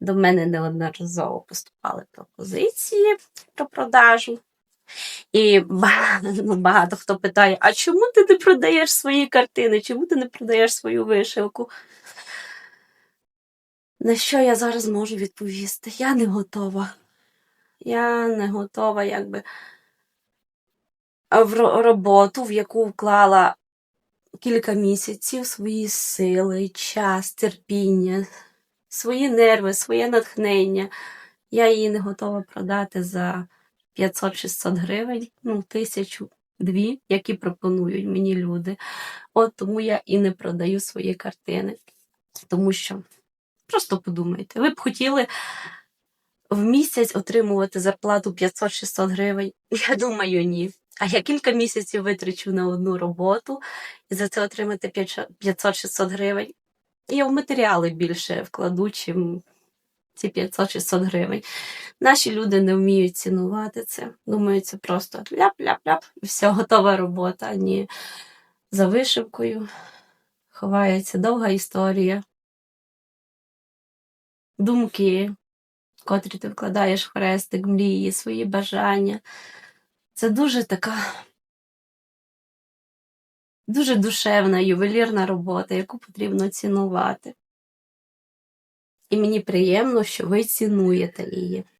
До мене неодноразово поступали пропозиції про продажу. І ну, багато хто питає: а чому ти не продаєш свої картини? Чому ти не продаєш свою вишивку? На що я зараз можу відповісти? Я не готова. Я не готова, якби в роботу, в яку вклала кілька місяців свої сили, час, терпіння, свої нерви, своє натхнення. Я її не готова продати за 500-600 гривень, ну, тисячу дві, які пропонують мені люди. От тому я і не продаю свої картини. Тому що просто подумайте, ви б хотіли в місяць отримувати зарплату 500-600 гривень? Я думаю, ні. А я кілька місяців витрачу на одну роботу і за це отримати 500-600 гривень. Я в матеріали більше вкладу, чим ці 500-600 гривень. Наші люди не вміють цінувати це. Думають, це просто ляп-ляп-ляп, і все, готова робота. Ні. За вишивкою ховається довга історія, думки, котрі ти вкладаєш в хрестик, мрії, свої бажання. Це дуже така дуже душевна, ювелірна робота, яку потрібно цінувати. І мені приємно, що ви цінуєте її.